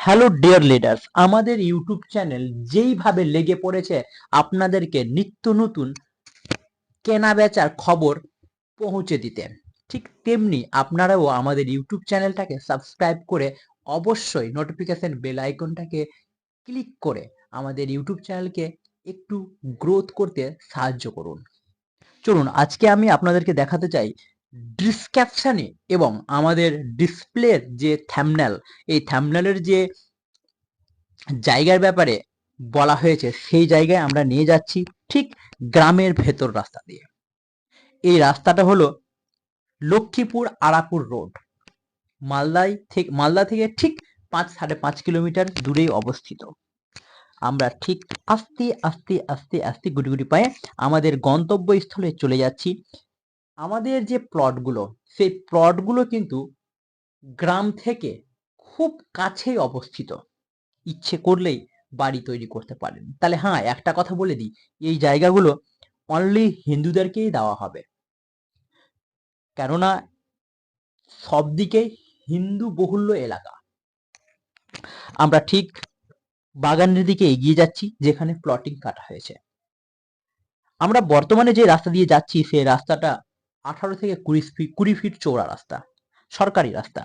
Hello dear leaders আমাদের YouTube channel যেইভাবে লেগে পড়েছে, আপনাদেরকে নিত্য নতুন কেনা বেচার খবর পৌঁছে দিতে। ঠিক তেমনি আপনারাও আমাদের ইউটিউব চ্যানেলটাকে সাবস্ক্রাইব করে অবশ্যই নোটিফিকেশন বেল আইকনটাকে ক্লিক করে আমাদের ইউটিউব চ্যানেলকে একটু গ্রোথ করতে সাহায্য করুন। চলুন, আজকে আমি আপনাদেরকে দেখাতে চাই ডিসক্যাপশনে এবং আমাদের ডিসপ্লের যে থ্যামনেল এই থ্যামনেলের যে জায়গার ব্যাপারে বলা হয়েছে, সেই জায়গায় আমরা নিয়ে যাচ্ছি ঠিক গ্রামের ভেতর রাস্তা দিয়ে। এই রাস্তাটা হলো লক্ষ্মীপুর আরাপুর রোড। মালদায় থেকে মালদা থেকে ঠিক পাঁচ, সাড়ে পাঁচ কিলোমিটার দূরেই অবস্থিত। আমরা ঠিক আস্তে আস্তে আস্তে আস্তে গুটি গুটি পায়ে আমাদের গন্তব্যস্থলে চলে যাচ্ছি আমাদের যে প্লটগুলো সেই প্লটগুলো কিন্তু গ্রাম থেকে খুব কাছেই অবস্থিত। ইচ্ছে করলেই বাড়ি তৈরি করতে পারেন। তাহলে হ্যাঁ একটা কথা বলে দিই, এই জায়গাগুলো অনলি হিন্দুদেরকেই দেওয়া হবে। কেননা সব দিকেই হিন্দু বহুল্য এলাকা। আমরা ঠিক বাগানের দিকে এগিয়ে যাচ্ছি, যেখানে প্লটিং কাটা হয়েছে। আমরা বর্তমানে যে রাস্তা দিয়ে যাচ্ছি, সেই রাস্তাটা আঠারো থেকে কুড়ি ফিট কুড়ি ফিট চৌড়া রাস্তা, সরকারি রাস্তা।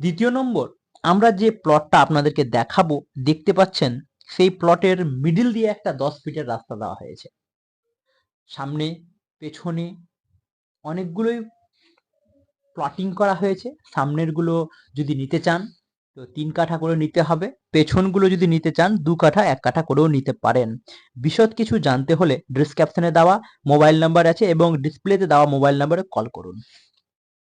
দ্বিতীয় নম্বর, আমরা যে প্লটটা আপনাদেরকে দেখাবো, দেখতে পাচ্ছেন, সেই প্লটের মিডিল দিয়ে একটা দশ ফিটের রাস্তা দেওয়া হয়েছে। সামনে, পেছনে অনেকগুলোই প্লটিং করা হয়েছে। সামনেরগুলো যদি নিতে চান তো তিন কাঠা করে নিতে হবে। পেছনগুলো যদি নিতে চান, দু কাঠা, এক কাঠা করেও নিতে পারেন। বিশদ কিছু জানতে হলে ডিসক্রিপশনে দেওয়া মোবাইল নাম্বার আছে এবং ডিসপ্লেতে দেওয়া মোবাইল নাম্বারে কল করুন।